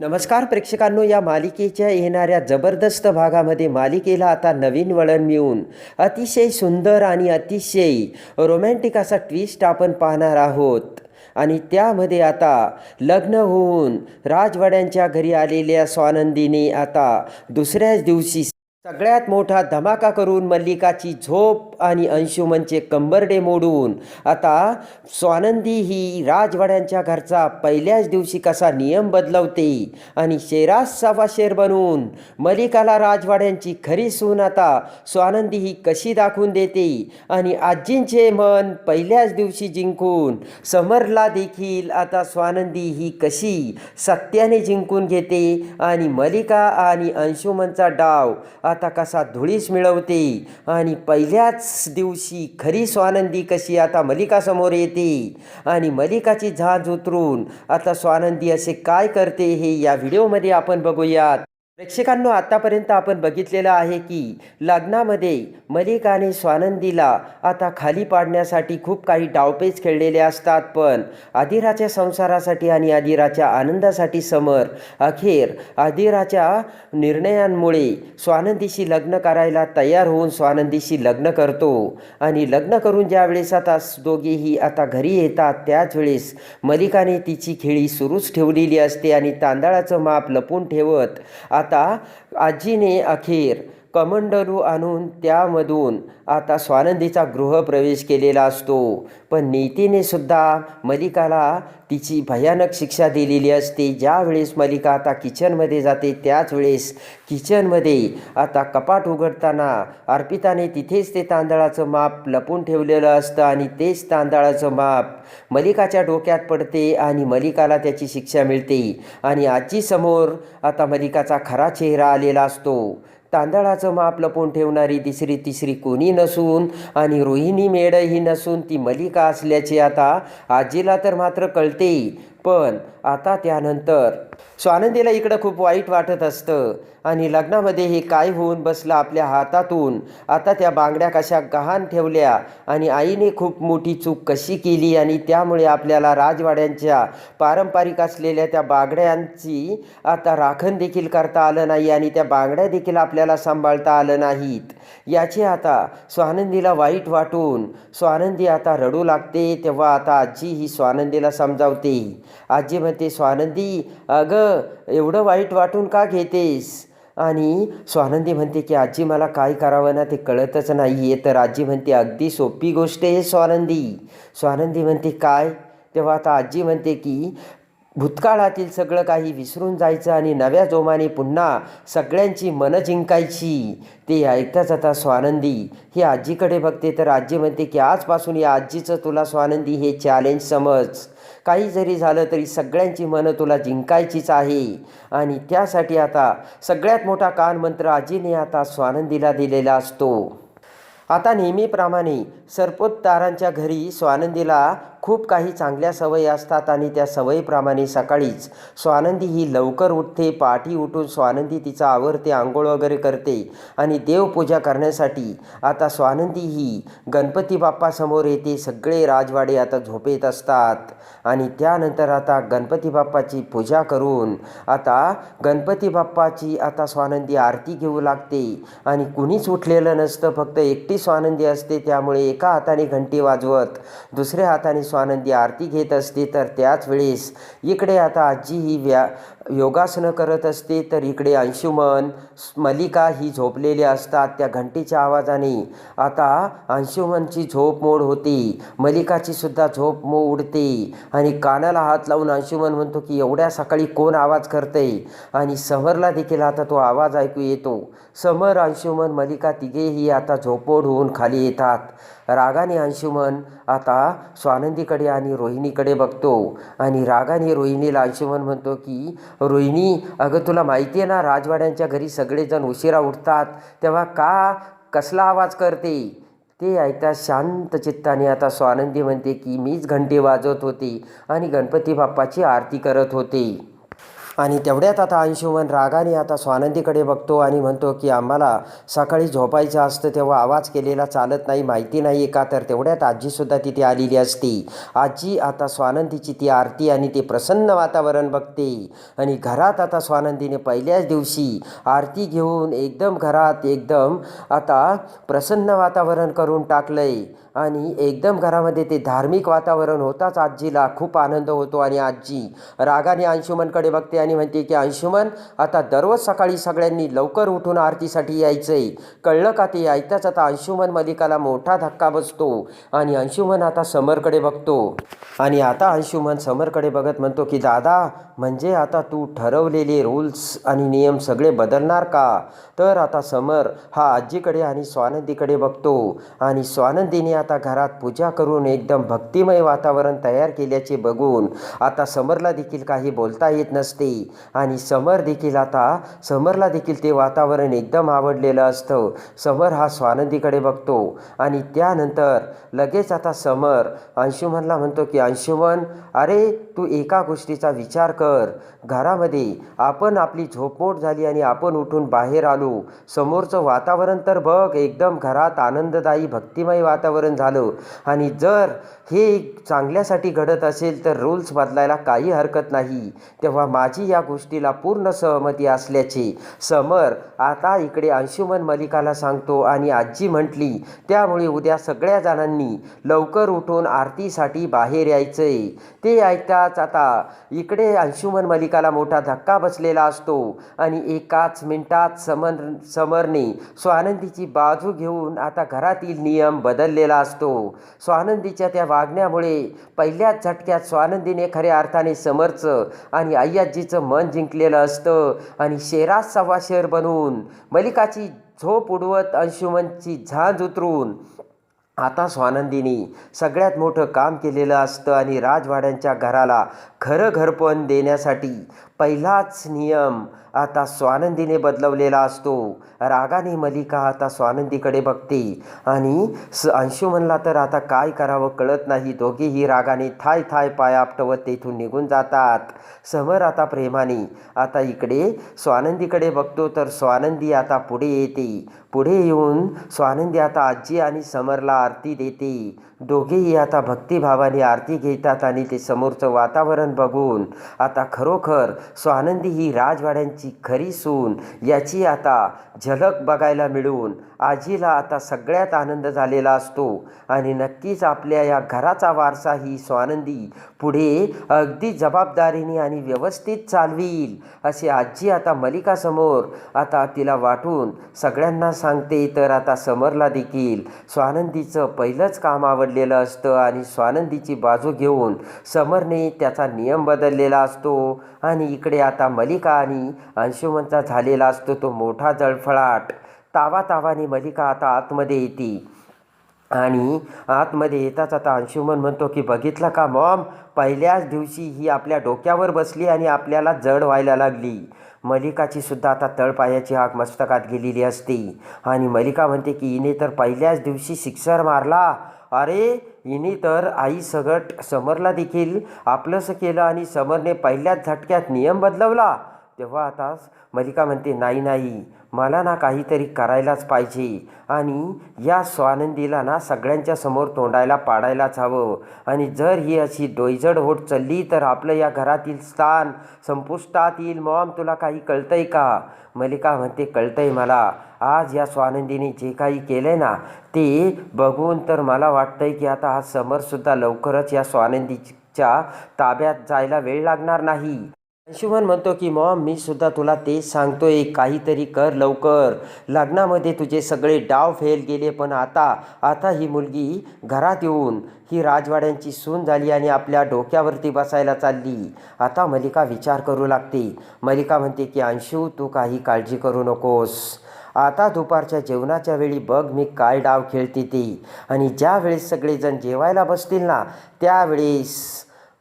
नमस्कार प्रेक्षकांनो या मालिकेच्या येणाऱ्या जबरदस्त भागामध्ये मालिकेला आता नवीन वळण मिळून अतिशय सुंदर आणि अतिशय रोमॅन्टिक असा ट्विस्ट आपण पाहणार आहोत. आणि त्यामध्ये आता लग्न होऊन राजवाड्यांच्या घरी आलेल्या स्वानंदीने आता दुसऱ्याच दिवशी सगळ्यात मोठा धमाका करून मल्लिकाची झोप आणि अंशुमनचे कंबरडे मोडून. आता स्वानंदी ही राजवाड्यांच्या घरचा पहिल्याच दिवशी कसा नियम बदलवते आणि शेरास सवा शेर बनवून मलिकाला राजवाड्यांची खरी सून आता स्वानंदी ही कशी दाखवून देते आणि आजींचे मन पहिल्याच दिवशी जिंकून समरला देखील आता स्वानंदी ही कशी सत्याने जिंकून घेते आणि मलिका आणि अंशुमनचा डाव आता कसा धुळीस मिळवते? आणि पहिल्याच दिवशी खरी स्वानंदी कशी आता मलिकासमोर येते? आणि मलिकाची झाज उतरून आता स्वानंदी असे काय करते हे या व्हिडिओमध्ये आपण बघूयात. प्रेक्षकांनो आतापर्यंत आपण बघितलेलं आहे की लग्नामध्ये मलिकाने स्वानंदीला आता खाली पाडण्यासाठी खूप काही डावपेच खेळलेले असतात पण आदिराच्या संसारासाठी आणि आदिराच्या आनंदासाठी समर अखेर आदिराच्या निर्णयांमुळे स्वानंदीशी लग्न करायला तयार होऊन स्वानंदीशी लग्न करतो. आणि लग्न करून ज्या वेळेस आता दोघेही आता घरी येतात त्याच वेळेस मलिकाने तिची खेळी सुरूच ठेवलेली असते आणि तांदळाचं माप लपून ठेवत आता आता आजीने अखेर कमंडलू आणून त्यामधून आता स्वानंदीचा गृहप्रवेश केलेला असतो. पण नीतीने सुद्धा मलिकाला तिची भयानक शिक्षा दिलेली असते. ज्यावेळेस मलिका आता किचनमध्ये जाते त्याच वेळेस किचनमध्ये आता कपाट उघडताना अर्पिताने तिथेच ते तांदळाचं माप लपून ठेवलेलं असतं आणि तेच तांदळाचं माप मलिकाच्या डोक्यात पडते आणि मलिकाला त्याची शिक्षा मिळते. आणि आजीसमोर आता मलिकाचा खरा चेहरा आलेला असतो. तांदळाचं माप लपून ठेवणारी तिसरी तिसरी कोणी नसून आणि रोहिणी मेडही नसून ती मलिका असल्याचे आता आजीला तर मात्र कळते पण आता त्यानंतर स्वानंदीला इकडं खूप वाईट वाटत असतं. आणि लग्नामध्ये हे काय होऊन बसलं आपल्या हातातून? आता त्या बांगड्या कशा गहाण ठेवल्या? आणि आईने खूप मोठी चूक कशी केली? आणि त्यामुळे आपल्याला राजवाड्यांच्या पारंपरिक असलेल्या त्या बांगड्यांची आता राखण देखील करता आलं नाही आणि त्या बांगड्या देखील आपल्याला सांभाळता आलं नाहीत. याचे आता स्वानंदीला वाईट वाटून स्वानंदी आता रडू लागते. तेव्हा आता आजी ही स्वानंदीला समजावते. आजी म्हणते स्वानंदी अगं एवढं वाईट वाटून का घेतेस? आणि स्वानंदी म्हणते की आजी मला काय करावं ना ते कळतच नाही आहे तर आजी म्हणते अगदी सोपी गोष्ट आहे स्वानंदी. स्वानंदी म्हणते काय? तेव्हा आता आजी म्हणते की भूतकाळातील सगळं काही विसरून जायचं आणि नव्या जोमाने पुन्हा सगळ्यांची मनं जिंकायची. ते ऐकताच आता स्वानंदी ही आजीकडे बघते. तर आजी म्हणते की आजपासून या आजीचं तुला स्वानंदी हे चॅलेंज समज. काही जरी झालं तरी सगळ्यांची मनं तुला जिंकायचीच आहे. आणि त्यासाठी आता सगळ्यात मोठा कानमंत्र आजीने आता स्वानंदीला दिलेला असतो. आता नेहमीप्रमाणे सरपोतदारांच्या घरी स्वानंदीला खूप काही चांगल्या सवयी असतात आणि त्या सवयीप्रमाणे सकाळीच स्वानंदी ही लवकर उठते पाठी उठून स्वानंदी तिचा आवरते आंघोळ वगैरे करते आणि देवपूजा करण्यासाठी आता स्वानंदी ही गणपती बाप्पासमोर येते. सगळे राजवाडे आता झोपेत असतात आणि त्यानंतर आता गणपती बाप्पाची पूजा करून आता गणपती बाप्पाची आता स्वानंदी आरती घेऊ लागते आणि कुणीच उठलेलं नसतं फक्त एकटी स्वानंदी असते. त्यामुळे एका हाताने घंटी वाजवत दुसऱ्या हाताने स्वानंदी आरती घेत असते तर त्याच वेळेस इकडे आता आजी ही व्या योगासनं करत असते तर इकडे अंशुमन मलिका ही झोपलेली असतात त्या घंटीच्या आवाजाने. आता अंशुमनची झोप मोड होते. मलिकाची सुद्धा झोप मो उडते आणि कानाला हात लावून अंशुमन म्हणतो की एवढ्या सकाळी कोण आवाज करते आणि समरला देखील आता तो आवाज ऐकू येतो. समर अंशुमन मलिका तिघेही आता झोपोड होऊन खाली येतात. रागाने अंशुमन आता स्वानंदीकडे आणि रोहिणीकडे बघतो. आणि रागाने रोहिणीला अंशुमन म्हणतो की रोहिणी अगं तुला माहिती आहे ना राजवाड्यांच्या घरी सगळेजण उशिरा उठतात. तेव्हा का कसला आवाज करते? ते ऐकता शांत चित्ताने आता स्वानंदी म्हणते की मीच घंटे वाजवत होते आणि गणपती बाप्पाची आरती करत होते. आणि तेवढ्यात आता अंशुमन रागाने आता स्वानंदीकडे बघतो आणि म्हणतो की आम्हाला सकाळी झोपायचं असतं तेव्हा आवाज केलेला चालत नाही माहिती नाही का? तर तेवढ्यात आजीसुद्धा तिथे आलेली असती. आजी आता स्वानंदीची ती आरती आणि ते प्रसन्न वातावरण बघते. आणि घरात आता स्वानंदीने पहिल्याच दिवशी आरती घेऊन एकदम घरात एकदम आता प्रसन्न वातावरण करून टाकलं आहे आणि एकदम घरामध्ये ते धार्मिक वातावरण होताच आजीला खूप आनंद होतो आणि आजी रागाने अंशुमनकडे बघते आणि म्हणते की अंशुमन आता दररोज सकाळी सगळ्यांनी लवकर उठून आरतीसाठी यायचंय. कळलं का ते ऐकताच आता अंशुमन मलिकाला मोठा धक्का बसतो आणि अंशुमन आता समरकडे बघतो. आणि आता अंशुमन समरकडे बघत म्हणतो की दादा म्हणजे आता तू ठरवलेले रूल्स आणि नियम सगळे बदलणार का? तर आता समर हा आजीकडे आणि स्वानंदीकडे बघतो. आणि स्वानंदीने आता घरात पूजा करून एकदम भक्तिमय वातावरण तयार केल्याचे बघून आता समरला देखील काही बोलता येत नसते. आणि समर देखील आता समरला देखील ते वातावरण एकदम आवडलेलं असतं. समर हा स्वानंदीकडे बघतो. आणि त्यानंतर लगेच आता समर अंशुमनला म्हणतो की अंशुमन अरे तू एका गोष्टीचा विचार कर. घरामध्ये आपण आपली झोपमोट झाली आणि आपण उठून बाहेर आलो. समोरचं वातावरण तर बघ एकदम घरात आनंददायी भक्तिमय वातावरण झालं. आणि जर हे चांगल्यासाठी घडत असेल तर रूल्स बदलायला काही हरकत नाही. तेव्हा माझी या गोष्टीला पूर्ण सहमती असल्याचे समर आता इकडे अंशुमन मलिकाला सांगतो आणि आजी म्हटली त्यामुळे उद्या सगळ्या जणांनी लवकर उठून आरतीसाठी बाहेर यायचंय. ते ऐकताच आता इकडे अंशुमन मलिकाला मोठा धक्का बसलेला असतो आणि एकाच मिनिटात समर समरने स्वानंदीची बाजू घेऊन आता घरातील नियम बदललेला असतो. स्वानंदीच्या त्या वागण्यामुळे पहिल्याच झटक्यात स्वानंदीने खऱ्या अर्थाने समरचं आणि अय्याजीचं मन जिंकलेलं असतं आणि शेरात सव्वा शेर बनवून मलिकाची झोप उडवत अंशुमनची झांज उतरून आता स्वानंदीनी सगळ्यात मोठं काम केलेलं असतं आणि राजवाड्यांच्या घराला खरं घरपण देण्यासाठी पहिलाच नियम आता स्वानंदीने बदलवलेला असतो. रागाने मलिका आता स्वानंदीकडे बघते. आणि स अंशुमनला तर आता काय करावं कळत नाही. दोघेही रागाने थाय थाय पाय आपटवत तेथून निघून जातात. समर आता प्रेमाने आता इकडे स्वानंदीकडे बघतो तर स्वानंदी आता पुढे येते. पुढे येऊन स्वानंदी आता आजी आणि समरला आरती देते. दोघेही आता भक्तिभावाने आरती घेतात आणि ते समोरचं वातावरण बघून आता खरोखर स्वानंदी ही राजवाड्यांची खरी सून याची आता झलक बघायला मिळून आजीला आता सगळ्यात आनंद झालेला असतो. आणि नक्कीच आपल्या या घराचा वारसा ही स्वानंदी पुढे अगदी जबाबदारीने आणि व्यवस्थित चालवील असे आजी आता मलिकासमोर आता तिला वाटून सगळ्यांना सांगते. तर आता समरला देखील स्वानंदीचं पहिलंच काम पडलेलं असतं आणि स्वानंदीची बाजू घेऊन समरने त्याचा नियम बदललेला असतो. आणि इकडे आता मलिका आणि अंशुमनचा झालेला असतो तो मोठा जळफळाट. तावा तावाने मलिका आता आतमध्ये येते. आणि आतमध्ये येताच आता अंशुमन म्हणतो की बघितलं का मॉम पहिल्याच दिवशी ही आपल्या डोक्यावर बसली आणि आपल्याला जड व्हायला लागली. मलिकाची सुद्धा आता तळपायाची आग मस्तकात गेलेली असते. आणि मलिका म्हणते की हिने तर पहिल्याच दिवशी सिक्सर मारला. अरे हिने तर आई सगट समरला देखील आपलंसं केलं आणि समरने पहिल्याच झटक्यात नियम बदलवला. तेव्हा आता मलिका म्हणते नाही नाही मला ना काहीतरी करायलाच पाहिजे. आणि या स्वानंदीला ना सगळ्यांच्या समोर तोंडायला पाडायलाच हवं. आणि जर ही अशी डोईजड होत चालली तर आपलं या घरातील स्थान संपुष्टात येईल. मॉम तुला काही कळतंय का? मलिका म्हणते कळतंय मला. आज या स्वानंदीने जे काही केलं ना ते बघून तर मला वाटतंय की आता हा समरसुद्धा लवकरच या स्वानंदीच्या ताब्यात जायला वेळ लागणार नाही. अंशुमन म्हणतो की मॉम मी सुद्धा तुला तेच सांगतोय काहीतरी कर लवकर. लग्नामध्ये तुझे सगळे डाव फेल गेले पण आता आता ही मुलगी घरात येऊन ही राजवाड्यांची सून झाली आणि आपल्या डोक्यावरती बसायला चालली. आता मलिका विचार करू लागते. मलिका म्हणते की अंशू तू काही काळजी करू नकोस. आता दुपारच्या जेवणाच्या वेळी बघ मी काय डाव खेळते ते. आणि ज्यावेळेस सगळेजण जेवायला बसतील ना त्यावेळेस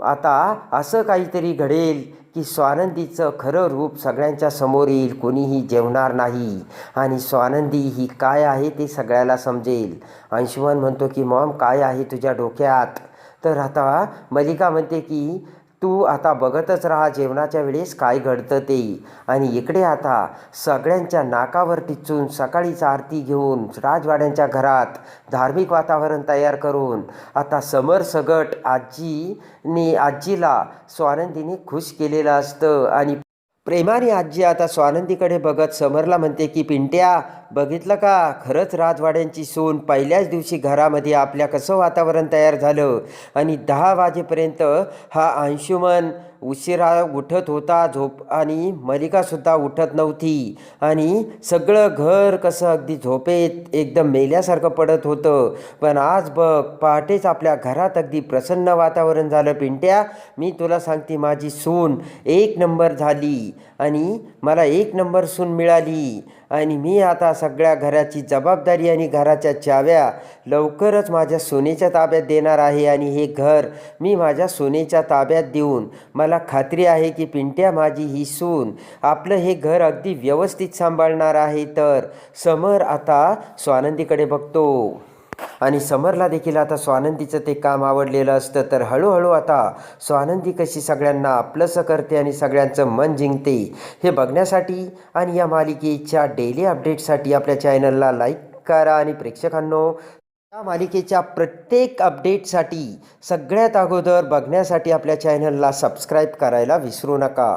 आता असं काहीतरी घडेल. की स्वानंदीचं खरं रूप सगळ्यांच्या समोर येईल कोणीही जेवणार नाही. आणि स्वानंदी ही काय आहे ते सगळ्याला समजेल. अंशुमन म्हणतो की मॉम काय आहे तुझ्या डोक्यात? तर आता मलिका म्हणते की तू आता बघतच राहा जेवणाच्या वेळेस काय घडतं ते. आणि इकडे आता सगळ्यांच्या नाकावर टिचून सकाळीच आरती घेऊन राजवाड्यांच्या घरात धार्मिक वातावरण तयार करून आता समर सगट आजीने आजीला स्वानंदीने खुश केलेलं असतं. आणि प्रेमाने आजी आता स्वानंदीकडे बघत समरला म्हणते की पिंट्या बघितलं का? खरंच राजवाड्यांची सून पहिल्याच दिवशी घरामध्ये आपल्या कसं वातावरण तयार झालं? आणि दहा वाजेपर्यंत हा अंशुमन उशिरा उठत होता झोप आणि मलिकासुद्धा उठत नव्हती. आणि सगळं घर कसं अगदी झोपेत एकदम मेल्यासारखं पडत होतं. पण आज बघ पहाटेच आपल्या घरात अगदी प्रसन्न वातावरण झालं पिंट्या. मी तुला सांगते माझी सून एक नंबर झाली. आणि मला एक नंबर सून मिळाली. आणि मी आता सगळ्या घराची जबाबदारी आणि घराच्या चाव्या लवकरच माझ्या सोनेच्या ताब्यात देणार आहे आणि हे घर मी माझ्या सोनेच्या ताब्यात देऊन मला खात्री आहे की पिंट्या माझी ही सून आपलं हे घर अगदी व्यवस्थित सांभाळणार आहे. तर समर आता स्वानंदीकडे बघतो. आणि समरला देखील आता स्वानंदीचं ते काम आवडलेलं असतं तर हळूहळू आता स्वानंदी कशी सगळ्यांना आपलंसं करते आणि सगळ्यांचं मन जिंकते हे बघण्यासाठी आणि या मालिकेच्या डेली अपडेटसाठी आपल्या चॅनलला लाईक करा आणि प्रेक्षकांनो या मालिकेच्या प्रत्येक अपडेटसाठी सगळ्यात अगोदर बघण्यासाठी आपल्या चॅनलला सबस्क्राईब करायला विसरू नका.